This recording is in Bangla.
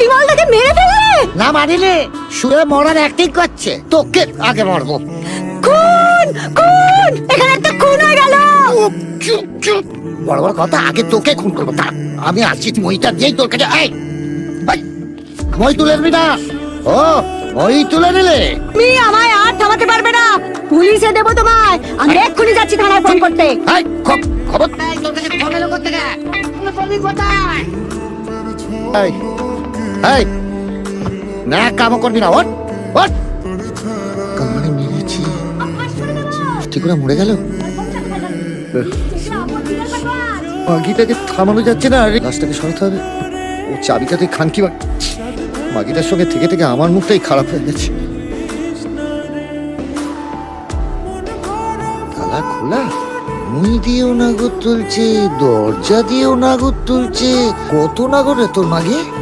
বিমলটাকে মেরে ফেললে? না মারিলে শুয়ে মরার অ্যাক্টিং করছে। তোকে আগে মারবো। খুন খুন! এখানে একটা খুন হয়ে গেল! চুপ চুপ বড় বড় কথা আগে তোকে খুন করব। তা আমি আসছি মইটা দিয়েই তোর কাছে এই! মই তুলে নিবি না। ও মই তুলে নিলে। তুমি আমায় আর থামাতে পারবে না। পুলিশে দেবো তোমায়। আমি এক্ষুনি যাচ্ছি থানায় ফোন করতে। এই খবর তোর কাছে ফোন এলো করতে গে বলবি কোথায়? এই এই, না কাম করবি না ওট ওট কামারে মেরেছি। ঠিক করে মরে গেল? মাগিটাকে থামানো যাচ্ছে না, আরে। গাছটাকে সরাতে হবে। ও চাবিটাতে খানকি বা- মাগিটার সঙ্গে থেকে থেকে আমার মুখটাই খারাপ হয়ে গেছে। তালা খোলা? মুই দিয়েও নাগর তুলছে, দরজা দিয়েও নাগর তুলছে। কত নাগর তোর মাগে?